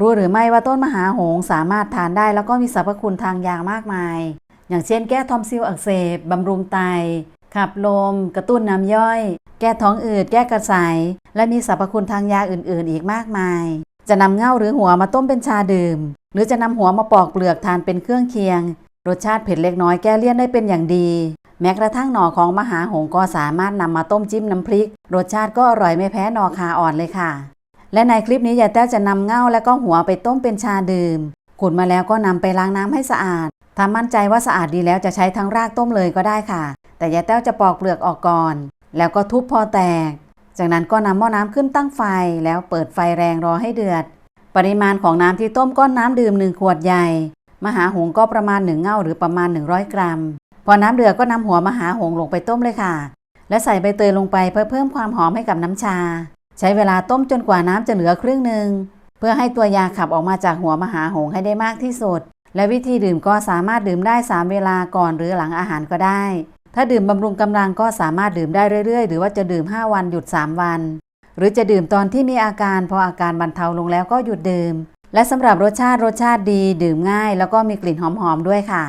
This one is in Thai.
รู้หรือไม่ว่าต้นมหาโหงสามารถทานได้แล้วก็มีสรรพคุณทางยามากมาย อย่างเช่นแก้ทอมซิลอักเสบบำรุงไต ขับลม กระตุ้นน้ำย่อย แก้ท้องอืด แก้กระสายและมีสรรพคุณทางยาอื่น ๆ อีกมากมาย จะนำเง่าหรือหัวมาต้มเป็นชาดื่ม หรือจะนำหัวมาปอกเปลือกทานเป็นเครื่องเคียง รสชาติเผ็ดเล็กน้อยแก้เลี่ยนได้เป็นอย่างดี แม้กระทั่งหน่อของมหาหงก็สามารถนำมาต้มจิ้มน้ำพริก รสชาติก็อร่อยไม่แพ้หน่อคาอ่อนเลยค่ะ และในคลิปนี้ยายแต้วจะนำเง่าและก็หัวไปต้มเป็นชาดื่มขุดมาแล้วก็นำไปล้างน้ำให้สะอาด ถ้ามั่นใจว่าสะอาดดีแล้วจะใช้ทั้งรากต้มเลยก็ได้ค่ะ แต่ยายแต้วจะปอกเปลือกออกก่อน แล้วก็ทุบพอแตก จากนั้นก็นำหม้อน้ำขึ้นตั้งไฟ แล้วเปิดไฟแรงรอให้เดือด ปริมาณของน้ำที่ต้มก้อนน้ำดื่มหนึ่งขวดใหญ่ มหาหงก็ประมาณหนึ่งเง่าหรือประมาณ 100 กรัม พอน้ำเดือดก็นำหัวมหาหงลงไปต้มเลยค่ะ และใส่ใบเตยลงไปเพื่อเพิ่มความหอมให้กับน้ำชา ใช้เวลาต้มจนกว่าน้ำจะเหลือครึ่งหนึ่งเพื่อให้ตัวยาขับออกมาจากหัวมหาหงให้ได้มากที่สุด และวิธีดื่มก็สามารถดื่มได้ 3 เวลาก่อนหรือหลังอาหารก็ได้ ถ้าดื่มบำรุงกำลังก็สามารถดื่มได้เรื่อยๆ หรือว่าจะดื่ม 5 วันหยุด 3 วัน หรือจะดื่มตอนที่มีอาการพออาการบรรเทาลงแล้วก็หยุดดื่ม และสำหรับรสชาติรสชาติดี ดื่มง่าย แล้วก็มีกลิ่นหอมๆด้วยค่ะ